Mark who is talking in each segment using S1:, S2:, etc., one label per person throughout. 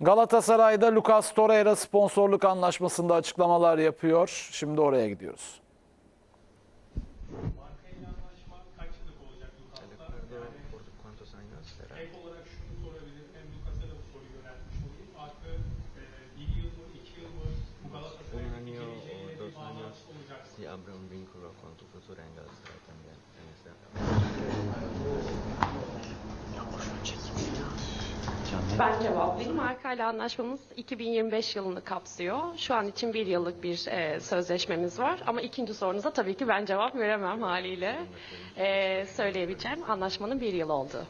S1: Galatasaray'da Lucas Torreira sponsorluk anlaşmasında açıklamalar yapıyor. Şimdi oraya gidiyoruz.
S2: Markayla anlaşma kaç yıllık olacak Lucas'la? Yani
S3: ¿Por cuántos años será?
S2: ek olarak şunu sorabilirim. Hem Lucas'a da bu soruyu yöneltmiş olayım. Artı e, bir yıl mı, iki yıl mı bu
S3: Un
S2: Galatasaray'ın
S3: año
S2: geleceğiyle
S3: o
S2: bir
S3: dos años
S2: bağlantısı olacaksın.
S3: y habrá un vínculo con tu futuro en Galatasaray también. En esta.
S4: Ben cevaplayayım. Markayla anlaşmamız 2025 yılını kapsıyor. Şu an için bir yıllık bir e, sözleşmemiz var. Ama ikinci sorunuza tabii ki ben cevap veremem haliyle. E, söyleyebileceğim anlaşmanın bir yıl oldu.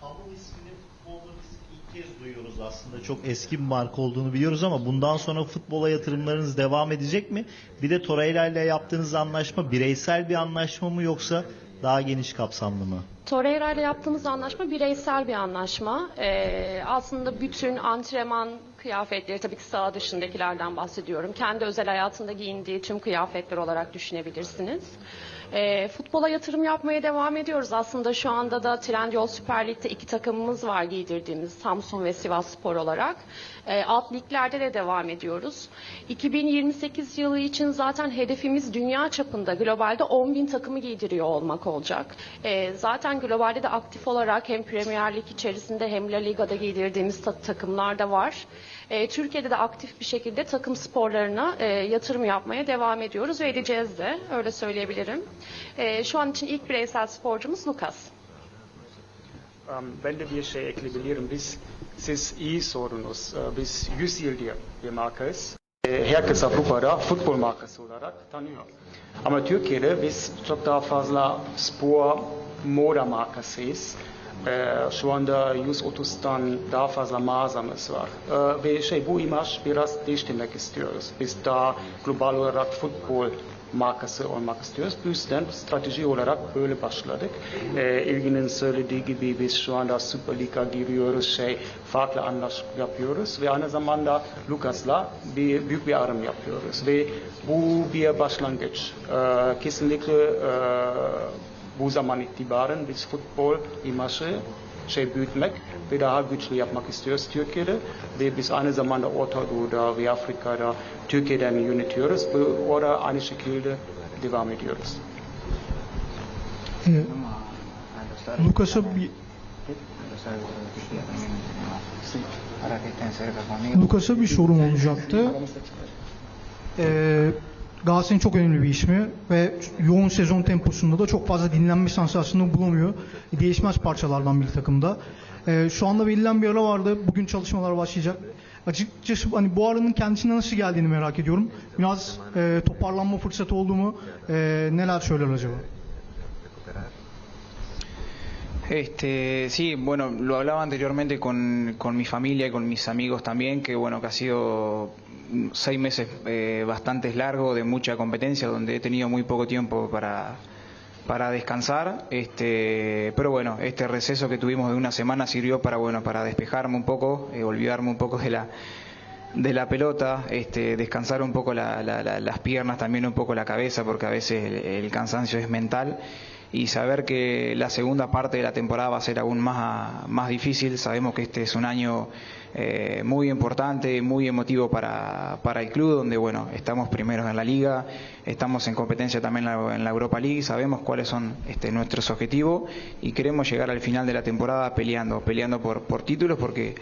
S5: Havlu ismini futbolda biz ilk kez duyuyoruz aslında. Çok eski bir marka olduğunu biliyoruz ama bundan sonra futbola yatırımlarınız devam edecek mi? Bir de Torreira ile yaptığınız anlaşma bireysel bir anlaşma mı yoksa daha geniş kapsamlı mı?
S4: Torreira ile yaptığımız anlaşma bireysel bir anlaşma. Ee, aslında bütün antrenman kıyafetleri, tabii ki saha dışındakilerden bahsediyorum. Kendi özel hayatında giyindiği tüm kıyafetler olarak düşünebilirsiniz. Ee, futbola yatırım yapmaya devam ediyoruz. Aslında şu anda da Trendyol Süper Lig'de iki takımımız var giydirdiğimiz Samsun ve Sivas Spor olarak. Ee, alt liglerde de devam ediyoruz. 2028 yılı için zaten hedefimiz dünya çapında globalde 10 bin takımı giydiriyor olmak olacak. Ee, zaten globalde de aktif olarak hem Premier Lig içerisinde hem La Liga'da giydirdiğimiz ta- takımlar da var. Ee, Türkiye'de de aktif bir şekilde takım sporlarına e, yatırım yapmaya devam ediyoruz ve edeceğiz de öyle söyleyebilirim. Ee, şu an için ilk bireysel sporcumuz Lucas.
S6: Um, ben de bir şey ekleyebilirim. Biz, siz iyi sorunuz. Ee, Biz 100 yıldır bir markayız. Ee, Herkes Avrupa'da futbol markası olarak tanıyor. Ama Türkiye'de biz çok daha fazla spor, moda markasıyız. Ee, şu anda 130'tan daha fazla mağazamız var. Ee, ve şey, bu imaj biraz değiştirmek istiyoruz. Biz daha global olarak futbol markası olmak istiyoruz. Bu yüzden strateji olarak böyle başladık. Ee, İlginin söylediği gibi biz şu anda Süper Lig'a giriyoruz, şey, farklı anlaşma yapıyoruz ve aynı zamanda Lucas'la bir, büyük bir adım yapıyoruz ve bu bir başlangıç. Ee, kesinlikle e, bu zaman itibaren biz futbol imajı şey büyütmek ve daha güçlü yapmak istiyoruz Türkiye'de ve biz aynı zamanda Orta Doğu'da ve Afrika'da Türkiye'den yönetiyoruz ve orada aynı şekilde devam ediyoruz.
S7: Árbitros
S8: Lucas'a bir. Lucas'a bir sorum olacaktı. Ee, Galatasaray'ın çok önemli bir ismi ve yoğun sezon temposunda da çok fazla dinlenme aslında bulamıyor. Değişmez parçalardan bir takımda. Ee, şu anda verilen bir ara vardı. Bugün çalışmalar başlayacak. Açıkçası hani bu aranın kendisine nasıl geldiğini merak ediyorum. Biraz e, toparlanma fırsatı oldu mu? E, neler söyler acaba?
S7: Este, sí, bueno, lo hablaba anteriormente con, con mi familia y con mis amigos también, que bueno, que ha sido seis meses eh, bastante largos de mucha competencia, donde he tenido muy poco tiempo para, para descansar. Este, pero bueno, este receso que tuvimos de una semana sirvió para bueno, para despejarme un poco, eh, olvidarme un poco de la de la pelota, este, descansar un poco la- la- la- las piernas, también un poco la cabeza, porque a veces el, el cansancio es mental, y saber que la segunda parte de la temporada va a ser aún más, más difícil. Sabemos que este es un año eh, muy importante, muy emotivo para, para el club, donde bueno, estamos primeros en la liga, estamos en competencia también en la, Europa League, sabemos cuáles son este, nuestros objetivos y queremos llegar al final de la temporada peleando, peleando por, por títulos, porque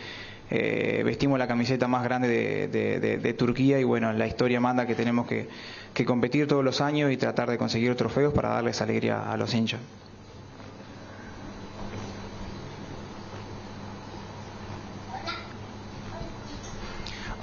S7: eh, vestimos la camiseta más grande de, Turquía y bueno, la historia manda que tenemos que, que competir todos los años y tratar de conseguir trofeos para darles alegría a los hinchas.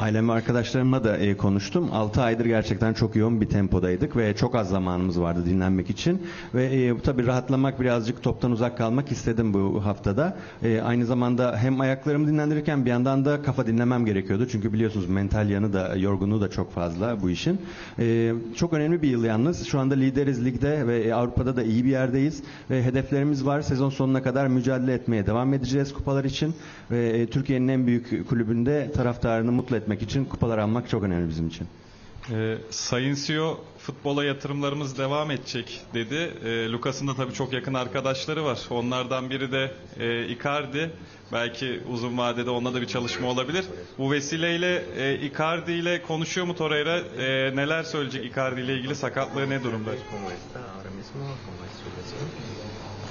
S9: Ailem ve arkadaşlarımla da e, konuştum. 6 aydır gerçekten çok yoğun bir tempodaydık ve çok az zamanımız vardı dinlenmek için. Ve e, tabii rahatlamak birazcık toptan uzak kalmak istedim bu haftada. E, aynı zamanda hem ayaklarımı dinlendirirken bir yandan da kafa dinlemem gerekiyordu. Çünkü biliyorsunuz mental yanı da yorgunluğu da çok fazla bu işin. E, çok önemli bir yıl yalnız. Şu anda lideriz ligde ve e, Avrupa'da da iyi bir yerdeyiz. Ve hedeflerimiz var. Sezon sonuna kadar mücadele etmeye devam edeceğiz kupalar için. Ve e, Türkiye'nin en büyük kulübünde taraftarını mutlu etmek için kupalar almak çok önemli bizim için.
S10: Ee, Sayın CEO futbola yatırımlarımız devam edecek dedi. Ee, Lucas'ın da tabii çok yakın arkadaşları var. Onlardan biri de e, Icardi. Belki uzun vadede onunla da bir çalışma olabilir. Bu vesileyle e, Icardi ile konuşuyor mu Torreira? E, neler söyleyecek Icardi ile ilgili sakatlığı ne durumda?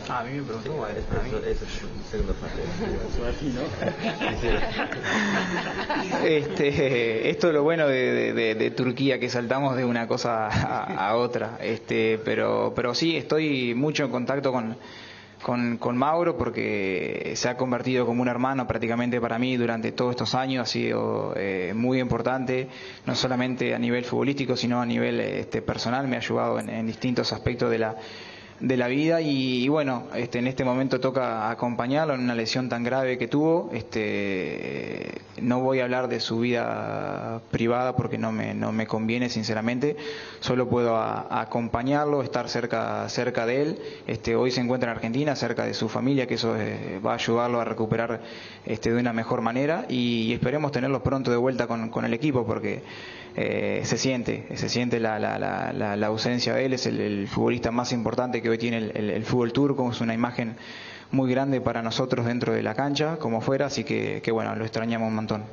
S7: A mí me preguntó.
S3: Eso es.
S7: Este, esto es lo bueno de- de Turquía, que saltamos de una cosa a, a otra. Este, pero, pero sí, estoy mucho en contacto con, con, con Mauro porque se ha convertido como un hermano prácticamente para mí durante todos estos años. Ha sido eh, muy importante, no solamente a nivel futbolístico, sino a nivel este, personal. Me ha ayudado en, en distintos aspectos de la de la vida y, y bueno, este, en este momento toca acompañarlo en una lesión tan grave que tuvo. Este, no voy a hablar de su vida privada porque no me, no me conviene sinceramente. Solo puedo a- acompañarlo, estar cerca, cerca de él. Este, hoy se encuentra en Argentina, cerca de su familia, que eso eh, va a ayudarlo a recuperar este, de una mejor manera y, esperemos tenerlo pronto de vuelta con, con el equipo porque eh, se siente, se siente la, la, la, la- ausencia de él, es el, futbolista más importante que hoy tiene el, el- el fútbol turco, es una imagen muy grande para nosotros dentro de la cancha, como fuera, así que, que bueno, lo extrañamos un montón.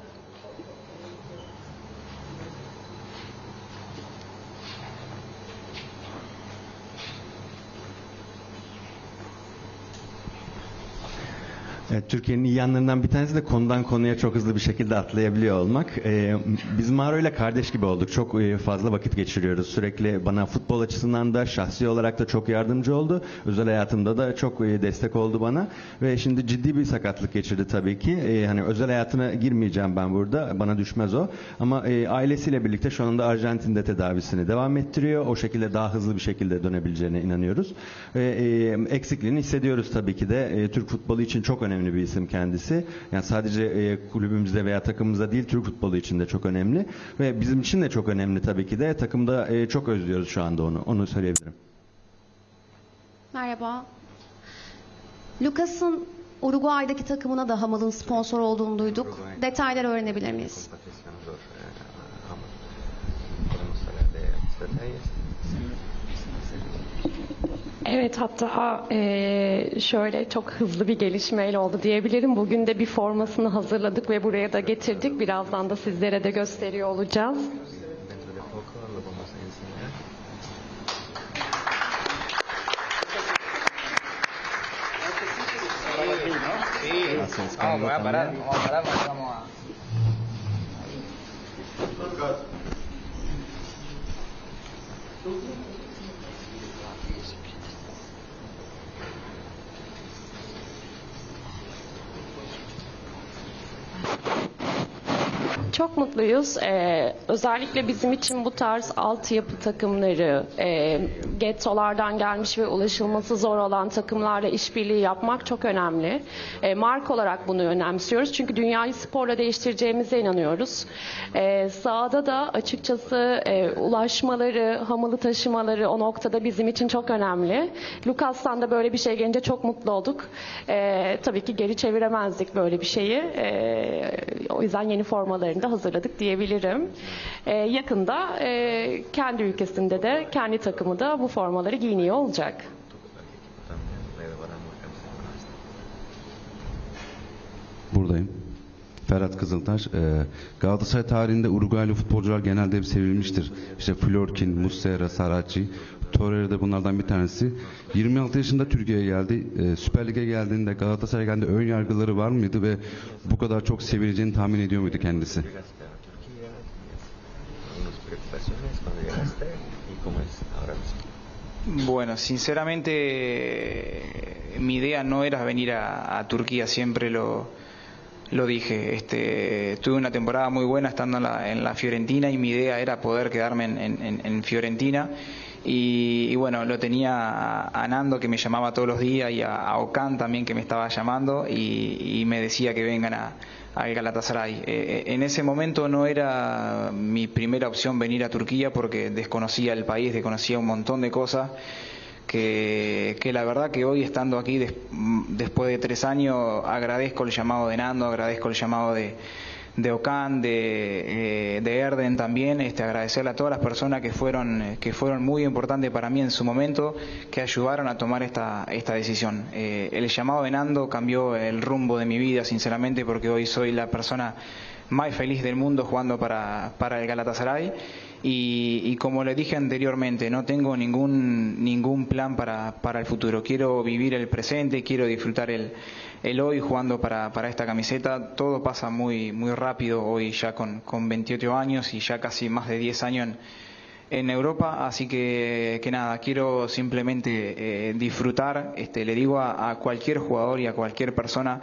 S9: Evet, Türkiye'nin iyi yanlarından bir tanesi de konudan konuya çok hızlı bir şekilde atlayabiliyor olmak. Ee, biz Maro ile kardeş gibi olduk. Çok e, fazla vakit geçiriyoruz. Sürekli bana futbol açısından da şahsi olarak da çok yardımcı oldu. Özel hayatımda da çok e, destek oldu bana. Ve şimdi ciddi bir sakatlık geçirdi tabii ki. E, hani özel hayatına girmeyeceğim ben burada. Bana düşmez o. Ama e, ailesiyle birlikte şu anda Arjantin'de tedavisini devam ettiriyor. O şekilde daha hızlı bir şekilde dönebileceğine inanıyoruz. E, eksikliğini hissediyoruz tabii ki de. E, Türk futbolu için çok önemli bir isim kendisi. Yani sadece e, kulübümüzde veya takımımızda değil Türk futbolu için de çok önemli. Ve bizim için de çok önemli tabii ki de. Takımda e, çok özlüyoruz şu anda onu. Onu söyleyebilirim.
S11: Merhaba. Lucas'ın Uruguay'daki takımına da Hamal'ın sponsor olduğunu duyduk. Detayları öğrenebilir miyiz?
S4: Evet hatta eee, şöyle çok hızlı bir gelişmeyle oldu diyebilirim. Bugün de bir formasını hazırladık ve buraya da getirdik. Birazdan da sizlere de gösteriyor olacağız.
S3: Vamos.
S4: Çok mutluyuz. Ee, özellikle bizim için bu tarz altyapı takımları, e, gettolardan gelmiş ve ulaşılması zor olan takımlarla işbirliği yapmak çok önemli. E, marka olarak bunu önemsiyoruz. Çünkü dünyayı sporla değiştireceğimize inanıyoruz. E, sahada da açıkçası e, ulaşmaları, hamalı taşımaları o noktada bizim için çok önemli. Lucas'tan da böyle bir şey gelince çok mutlu olduk. E, tabii ki geri çeviremezdik böyle bir şeyi. E, o yüzden yeni formalarını da hazırladık diyebilirim. E, yakında e, kendi ülkesinde de kendi takımı da bu formaları giyiniyor olacak.
S12: Buradayım. Ferhat Kızıltaş. Ee, Galatasaray tarihinde Uruguaylı futbolcular genelde hep sevilmiştir. İşte Florkin, Muslera, Saracchi. Torreira da bunlardan bir tanesi. 26 yaşında Türkiye'ye geldi. Ee, Süper Lig'e geldiğinde Galatasaray geldiğinde ön yargıları var mıydı ve bu kadar çok sevileceğini tahmin ediyor muydu kendisi?
S3: Llegaste a Turquía, tenías algunas preocupaciones cuando llegaste y cómo es ahora mismo.
S7: Bueno, sinceramente mi idea no era venir a, Turquía, siempre lo, dije. Este, tuve una temporada muy buena estando en la, en la Fiorentina y mi idea era poder quedarme en Fiorentina. Y, y bueno, lo tenía a, Nando que me llamaba todos los días y a, a también que me estaba llamando y, y me decía que vengan a, al Galatasaray. Eh, eh, en ese momento no era mi primera opción venir a Turquía porque desconocía el país, desconocía un montón de cosas que, la verdad que hoy estando aquí des- después de tres años agradezco el llamado de Nando, agradezco el llamado de, de Ocan, de, eh, de Erden también, este, agradecerle a todas las personas que fueron, eh, que fueron muy importantes para mí en su momento, que ayudaron a tomar esta, esta decisión. Eh, el llamado de Nando cambió el rumbo de mi vida, sinceramente, porque hoy soy la persona más feliz del mundo jugando para, para el Galatasaray. Y, y como le dije anteriormente, no tengo ningún, ningún plan para, para el futuro. Quiero vivir el presente, quiero disfrutar el, el hoy jugando para, para esta camiseta. Todo pasa muy, muy rápido hoy ya con, con 28 años y ya casi más de 10 años en, en Europa, así que, que nada, quiero simplemente eh, disfrutar, este, le digo a, a cualquier jugador y a cualquier persona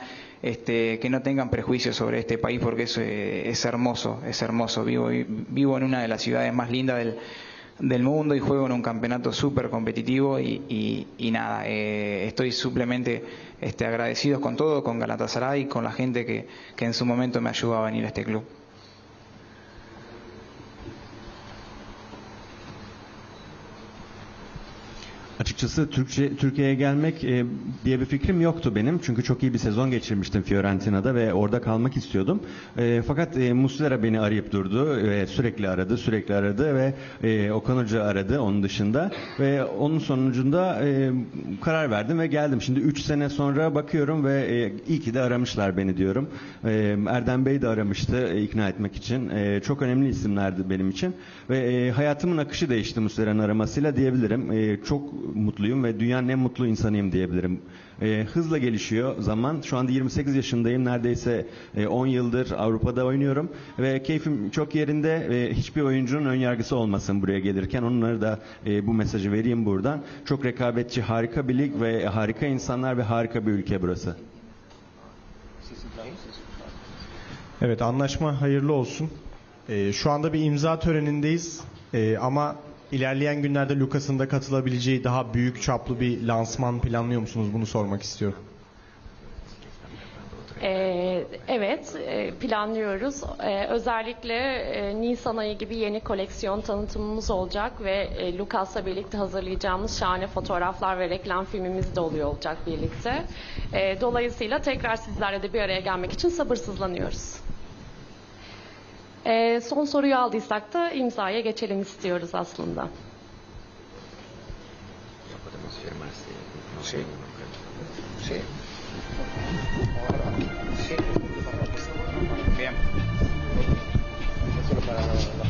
S7: este, que no tengan prejuicios sobre este país porque es, eh, es hermoso, es hermoso, vivo, vivo en una de las ciudades más lindas del, del mundo y juego en un campeonato súper competitivo y, y- nada, eh, estoy simplemente este, agradecido con todo, con Galatasaray con la gente que, que en su momento me ayudó a venir a este club.
S9: Açıkçası Türkçe, Türkiye'ye gelmek e, diye bir fikrim yoktu benim. Çünkü çok iyi bir sezon geçirmiştim Fiorentina'da ve orada kalmak istiyordum. E, fakat e, Muslera beni arayıp durdu. ve sürekli aradı, sürekli aradı ve e, Okan Hoca aradı onun dışında. Ve onun sonucunda e, karar verdim ve geldim. Şimdi 3 sene sonra bakıyorum ve e, iyi ki de aramışlar beni diyorum. E, Erdem Bey de aramıştı e, ikna etmek için. E, çok önemli isimlerdi benim için. Ve e, hayatımın akışı değişti Muslera'nın aramasıyla diyebilirim. E, çok mutluyum ve dünyanın en mutlu insanıyım diyebilirim. E, hızla gelişiyor zaman. Şu anda 28 yaşındayım. Neredeyse e, 10 yıldır Avrupa'da oynuyorum. Ve keyfim çok yerinde. E, hiçbir oyuncunun ön yargısı olmasın buraya gelirken. Onlara da e, bu mesajı vereyim buradan. Çok rekabetçi, harika bir lig ve harika insanlar ve harika bir ülke burası.
S13: Evet anlaşma hayırlı olsun. Ee, şu anda bir imza törenindeyiz Ee, ama ilerleyen günlerde Lucas'ın da katılabileceği daha büyük çaplı bir lansman planlıyor musunuz? Bunu sormak istiyorum.
S4: Ee, evet, e, planlıyoruz. Ee, özellikle e, Nisan ayı gibi yeni koleksiyon tanıtımımız olacak ve e, Lucas'la birlikte hazırlayacağımız şahane fotoğraflar ve reklam filmimiz de oluyor olacak birlikte. Ee, dolayısıyla tekrar sizlerle de bir araya gelmek için sabırsızlanıyoruz. E, son soruyu aldıysak da imzaya geçelim istiyoruz aslında.
S3: Şey, şey. Bien. Eso para
S6: la,
S3: la, la,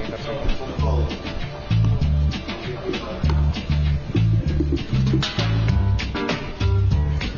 S6: la, la, la, la, la.